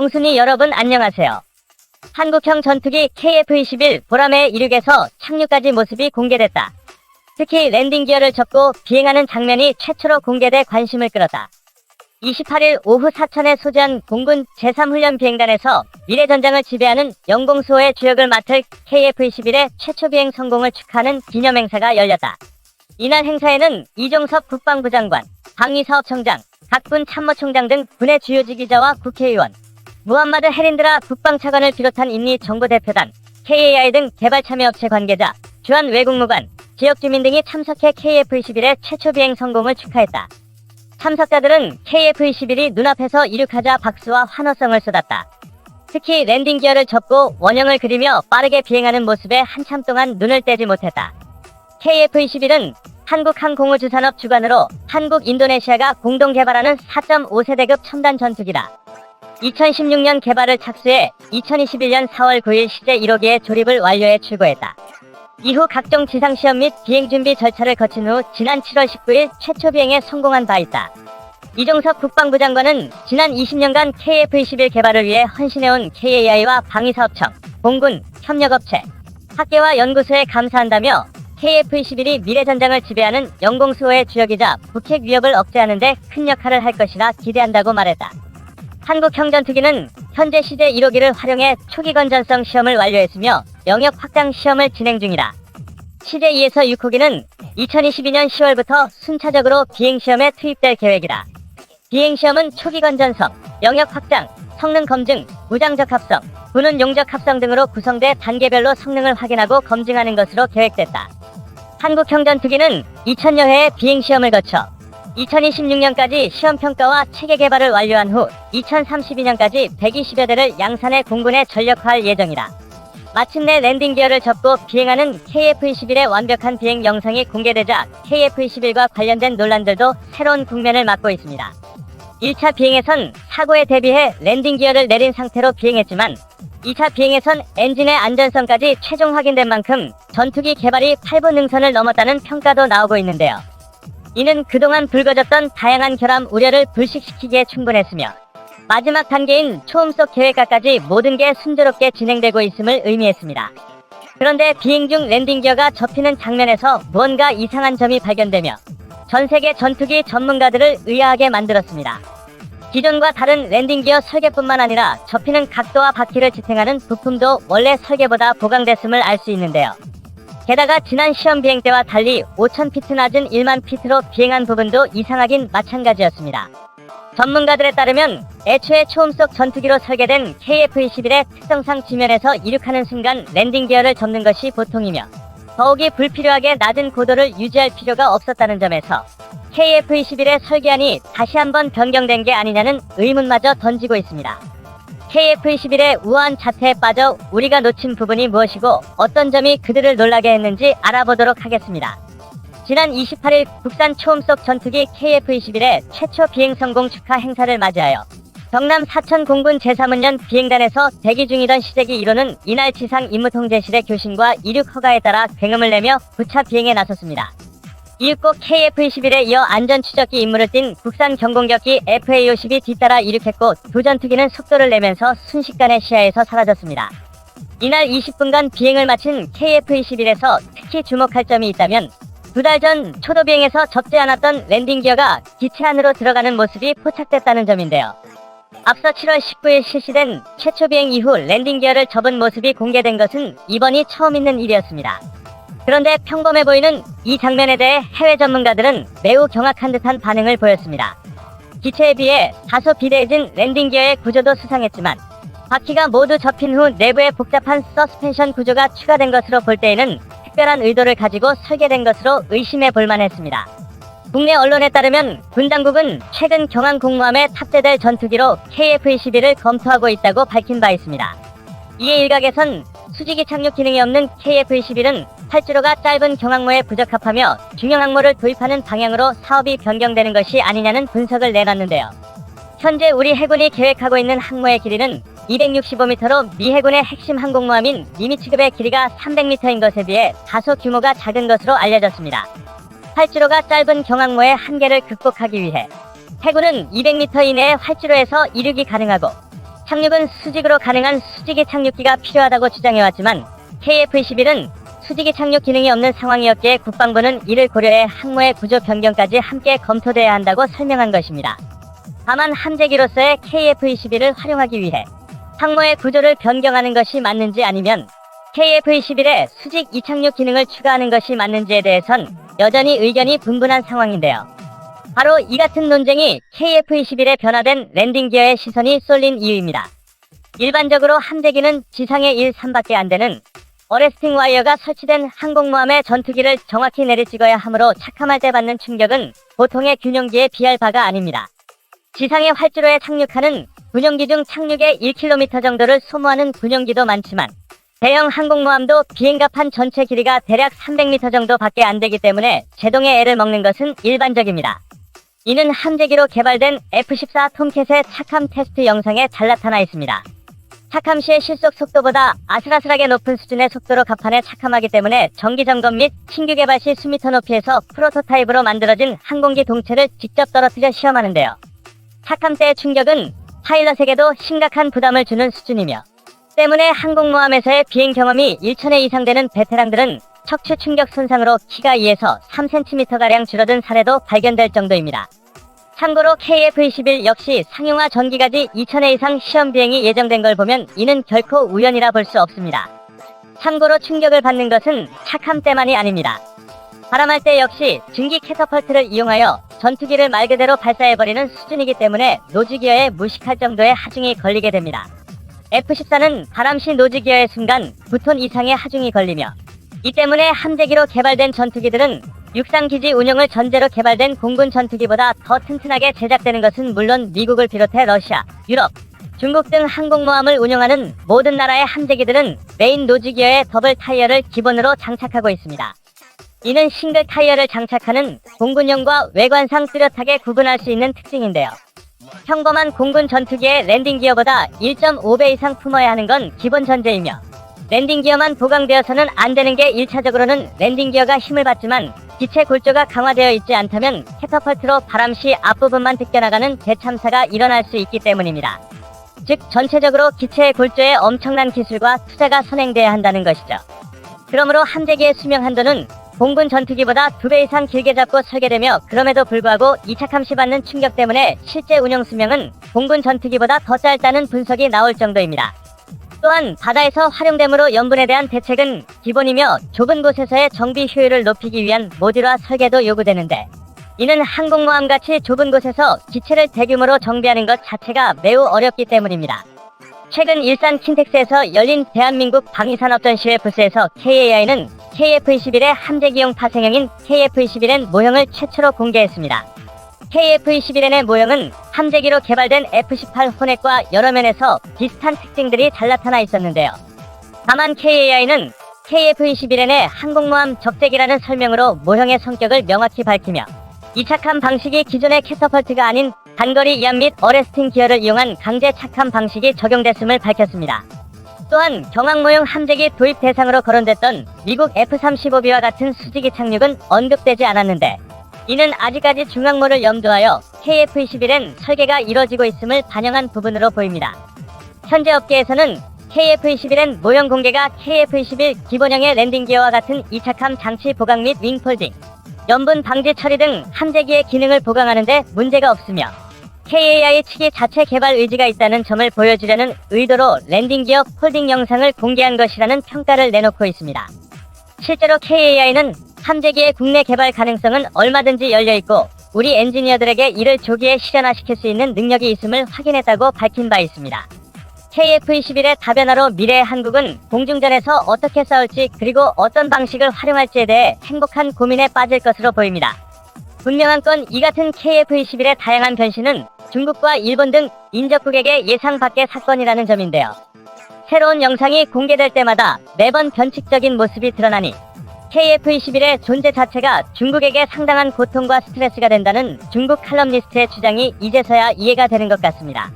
영순이 여러분 안녕하세요. 한국형 전투기 KF-21 보라매 이륙에서 착륙까지 모습이 공개됐다. 특히 랜딩 기어를 접고 비행하는 장면이 최초로 공개돼 관심을 끌었다. 28일 오후 사천에 소재한 공군 제3훈련 비행단에서 미래전장을 지배하는 영공수호의 주역을 맡을 KF-21의 최초 비행 성공을 축하하는 기념행사가 열렸다. 이날 행사에는 이종섭 국방부 장관, 방위사업청장, 각군 참모총장 등 군의 주요 지기자와 국회의원, 무함마드 헤린드라 국방차관을 비롯한 인리 정보대표단, KAI 등 개발 참여 업체 관계자, 주한 외국무관, 지역 주민 등이 참석해 KF-21의 최초 비행 성공을 축하했다. 참석자들은 KF-21이 눈앞에서 이륙하자 박수와 환호성을 쏟았다. 특히 랜딩 기어를 접고 원형을 그리며 빠르게 비행하는 모습에 한참 동안 눈을 떼지 못했다. KF-21은 한국항공우주산업 주관으로 한국 인도네시아가 공동 개발하는 4.5세대급 첨단 전투기다. 2016년 개발을 착수해 2021년 4월 9일 시제 1호기에 조립을 완료해 출고했다. 이후 각종 지상시험 및 비행 준비 절차를 거친 후 지난 7월 19일 최초 비행에 성공한 바 있다. 이종석 국방부 장관은 지난 20년간 KF-21 개발을 위해 헌신해온 KAI와 방위사업청, 공군, 협력업체, 학계와 연구소에 감사한다며 KF-21이 미래전장을 지배하는 영공수호의 주역이자 북핵 위협을 억제하는 데 큰 역할을 할 것이라 기대한다고 말했다. 한국형 전투기는 현재 시제 1호기를 활용해 초기 건전성 시험을 완료했으며 영역 확장 시험을 진행 중이다. 시제 2에서 6호기는 2022년 10월부터 순차적으로 비행시험에 투입될 계획이다. 비행시험은 초기 건전성, 영역 확장, 성능 검증, 무장 적 합성, 군은 용적 합성 등으로 구성돼 단계별로 성능을 확인하고 검증하는 것으로 계획됐다. 한국형 전투기는 2000여 회의 비행시험을 거쳐 2026년까지 시험평가와 체계 개발을 완료한 후 2032년까지 120여 대를 양산해 공군에 전력화할 예정이다. 마침내 랜딩 기어를 접고 비행하는 KF-21의 완벽한 비행 영상이 공개되자 KF-21과 관련된 논란들도 새로운 국면을 맞고 있습니다. 1차 비행에선 사고에 대비해 랜딩 기어를 내린 상태로 비행했지만 2차 비행에선 엔진의 안전성까지 최종 확인된 만큼 전투기 개발이 8분 능선을 넘었다는 평가도 나오고 있는데요. 이는 그동안 불거졌던 다양한 결함 우려를 불식시키기에 충분했으며 마지막 단계인 초음속 계획까지 모든 게 순조롭게 진행되고 있음을 의미했습니다. 그런데 비행 중 랜딩 기어가 접히는 장면에서 무언가 이상한 점이 발견되며 전 세계 전투기 전문가들을 의아하게 만들었습니다. 기존과 다른 랜딩 기어 설계뿐만 아니라 접히는 각도와 바퀴를 지탱하는 부품도 원래 설계보다 보강됐음을 알 수 있는데요. 게다가 지난 시험 비행 때와 달리 5,000피트 낮은 1만 피트로 비행한 부분도 이상하긴 마찬가지였습니다. 전문가들에 따르면 애초에 초음속 전투기로 설계된 KF-21의 특성상 지면에서 이륙하는 순간 랜딩 기어를 접는 것이 보통이며 더욱이 불필요하게 낮은 고도를 유지할 필요가 없었다는 점에서 KF-21의 설계안이 다시 한번 변경된 게 아니냐는 의문마저 던지고 있습니다. KF-21의 우아한 자태에 빠져 우리가 놓친 부분이 무엇이고 어떤 점이 그들을 놀라게 했는지 알아보도록 하겠습니다. 지난 28일 국산 초음속 전투기 KF-21의 최초 비행 성공 축하 행사를 맞이하여 경남 사천 공군 제3훈련 비행단에서 대기 중이던 시제기 1호는 이날 지상 임무통제실의 교신과 이륙 허가에 따라 굉음을 내며 부차 비행에 나섰습니다. 이윽고 KF-21에 이어 안전추적기 임무를 띈 국산 경공격기 FA-50이 뒤따라 이륙했고 두 전투기는 속도를 내면서 순식간에 시야에서 사라졌습니다. 이날 20분간 비행을 마친 KF-21에서 특히 주목할 점이 있다면 두 달 전 초도 비행에서 접지 않았던 랜딩 기어가 기체 안으로 들어가는 모습이 포착됐다는 점인데요. 앞서 7월 19일 실시된 최초 비행 이후 랜딩 기어를 접은 모습이 공개된 것은 이번이 처음 있는 일이었습니다. 그런데 평범해 보이는 이 장면에 대해 해외 전문가들은 매우 경악한 듯한 반응을 보였습니다. 기체에 비해 다소 비대해진 랜딩 기어의 구조도 수상했지만 바퀴가 모두 접힌 후 내부에 복잡한 서스펜션 구조가 추가된 것으로 볼 때에는 특별한 의도를 가지고 설계된 것으로 의심해 볼 만 했습니다. 국내 언론에 따르면 군 당국은 최근 경항 공모함에 탑재될 전투기로 KF-21을 검토하고 있다고 밝힌 바 있습니다. 이에 일각에선 수직이 착륙 기능이 없는 KF-21은 활주로가 짧은 경항모에 부적합하며 중형 항모를 도입하는 방향으로 사업이 변경되는 것이 아니냐는 분석을 내놨는데요. 현재 우리 해군이 계획하고 있는 항모의 길이는 265m로 미 해군의 핵심 항공모함인 니미츠급의 길이가 300m인 것에 비해 다소 규모가 작은 것으로 알려졌습니다. 활주로가 짧은 경항모의 한계를 극복하기 위해 해군은 200m 이내의 활주로에서 이륙이 가능하고 착륙은 수직으로 가능한 수직이 착륙기가 필요하다고 주장해왔지만 KF-21은 수직이 착륙 기능이 없는 상황이었기에 국방부는 이를 고려해 항모의 구조 변경까지 함께 검토돼야 한다고 설명한 것입니다. 다만 함재기로서의 KF-21을 활용하기 위해 항모의 구조를 변경하는 것이 맞는지 아니면 KF-21에 수직 이착륙 기능을 추가하는 것이 맞는지에 대해선 여전히 의견이 분분한 상황인데요. 바로 이 같은 논쟁이 KF-21에 변화된 랜딩 기어의 시선이 쏠린 이유입니다. 일반적으로 함재기는 지상의 1, 3밖에 안 되는 어레스팅 와이어가 설치된 항공모함의 전투기를 정확히 내리찍어야 하므로 착함할 때 받는 충격은 보통의 균형기에 비할 바가 아닙니다. 지상의 활주로에 착륙하는 군용기 중 착륙에 1km 정도를 소모하는 군용기도 많지만 대형 항공모함도 비행갑판 전체 길이가 대략 300m 정도밖에 안 되기 때문에 제동의 애를 먹는 것은 일반적입니다. 이는 함재기로 개발된 F-14 톰캣의 착함 테스트 영상에 잘 나타나 있습니다. 착함 시의 실속 속도보다 아슬아슬하게 높은 수준의 속도로 갑판에 착함하기 때문에 정기 점검 및 신규 개발 시 수미터 높이에서 프로토타입으로 만들어진 항공기 동체를 직접 떨어뜨려 시험하는데요. 착함 때의 충격은 파일럿에게도 심각한 부담을 주는 수준이며 때문에 항공모함에서의 비행 경험이 1천회 이상 되는 베테랑들은 척추 충격 손상으로 키가 2에서 3cm가량 줄어든 사례도 발견될 정도입니다. 참고로 KF-21 역시 상용화 전기까지 2,000회 이상 시험 비행이 예정된 걸 보면 이는 결코 우연이라 볼 수 없습니다. 참고로 충격을 받는 것은 착함 때만이 아닙니다. 바람할 때 역시 증기 캐터펄트를 이용하여 전투기를 말 그대로 발사해버리는 수준이기 때문에 노즈기어에 무식할 정도의 하중이 걸리게 됩니다. F-14는 바람시 노즈 기어의 순간 9톤 이상의 하중이 걸리며 이 때문에 함재기로 개발된 전투기들은 육상기지 운용을 전제로 개발된 공군 전투기보다 더 튼튼하게 제작되는 것은 물론 미국을 비롯해 러시아, 유럽, 중국 등 항공모함을 운용하는 모든 나라의 함재기들은 메인 노즈기어의 더블 타이어를 기본으로 장착하고 있습니다. 이는 싱글 타이어를 장착하는 공군용과 외관상 뚜렷하게 구분할 수 있는 특징인데요. 평범한 공군 전투기의 랜딩 기어보다 1.5배 이상 품어야 하는 건 기본 전제이며 랜딩 기어만 보강되어서는 안 되는 게 1차적으로는 랜딩 기어가 힘을 받지만 기체 골조가 강화되어 있지 않다면 캐터펄트로 바람 시 앞부분만 뜯겨나가는 대참사가 일어날 수 있기 때문입니다. 즉 전체적으로 기체의 골조에 엄청난 기술과 투자가 선행돼야 한다는 것이죠. 그러므로 함재기의 수명 한도는 공군 전투기보다 두 배 이상 길게 잡고 설계되며 그럼에도 불구하고 이착함시 받는 충격 때문에 실제 운영 수명은 공군 전투기보다 더 짧다는 분석이 나올 정도입니다. 또한 바다에서 활용됨으로 염분에 대한 대책은 기본이며 좁은 곳에서의 정비 효율을 높이기 위한 모듈화 설계도 요구되는데 이는 항공모함 같이 좁은 곳에서 기체를 대규모로 정비하는 것 자체가 매우 어렵기 때문입니다. 최근 일산 킨텍스에서 열린 대한민국 방위산업전시회 부스에서 KAI는 KF-21의 함재기용 파생형인 KF-21N 모형을 최초로 공개했습니다. KF-21N의 모형은 함재기로 개발된 F-18 호넷과 여러 면에서 비슷한 특징들이 잘 나타나 있었는데요. 다만 KAI는 KF-21N의 항공모함 적재기라는 설명으로 모형의 성격을 명확히 밝히며 이착함 방식이 기존의 캐터펄트가 아닌 단거리 이완 및 어레스팅 기어를 이용한 강제 착함 방식이 적용됐음을 밝혔습니다. 또한 경항모형 함재기 도입 대상으로 거론됐던 미국 F-35B와 같은 수직이 착륙은 언급되지 않았는데 이는 아직까지 중항모를 염두하여 KF-21엔 설계가 이뤄지고 있음을 반영한 부분으로 보입니다. 현재 업계에서는 KF-21엔 모형 공개가 KF-21 기본형의 랜딩 기어와 같은 이착함 장치 보강 및 윙폴딩, 염분 방지 처리 등 함재기의 기능을 보강하는데 문제가 없으며 KAI 측이 자체 개발 의지가 있다는 점을 보여주려는 의도로 랜딩 기어 폴딩 영상을 공개한 것이라는 평가를 내놓고 있습니다. 실제로 KAI는 함재기의 국내 개발 가능성은 얼마든지 열려 있고 우리 엔지니어들에게 이를 조기에 실현화시킬 수 있는 능력이 있음을 확인했다고 밝힌 바 있습니다. KF-21의 다변화로 미래의 한국은 공중전에서 어떻게 싸울지 그리고 어떤 방식을 활용할지에 대해 행복한 고민에 빠질 것으로 보입니다. 분명한 건 이 같은 KF-21의 다양한 변신은 중국과 일본 등 인접국에게 예상 밖의 사건이라는 점인데요. 새로운 영상이 공개될 때마다 매번 변칙적인 모습이 드러나니 KF-21의 존재 자체가 중국에게 상당한 고통과 스트레스가 된다는 중국 칼럼니스트의 주장이 이제서야 이해가 되는 것 같습니다.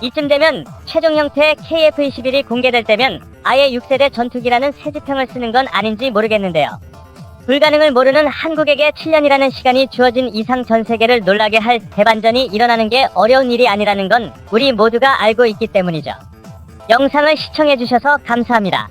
이쯤 되면 최종 형태의 KF-21이 공개될 때면 아예 6세대 전투기라는 새 지평을 쓰는 건 아닌지 모르겠는데요. 불가능을 모르는 한국에게 7년이라는 시간이 주어진 이상 전 세계를 놀라게 할 대반전이 일어나는 게 어려운 일이 아니라는 건 우리 모두가 알고 있기 때문이죠. 영상을 시청해주셔서 감사합니다.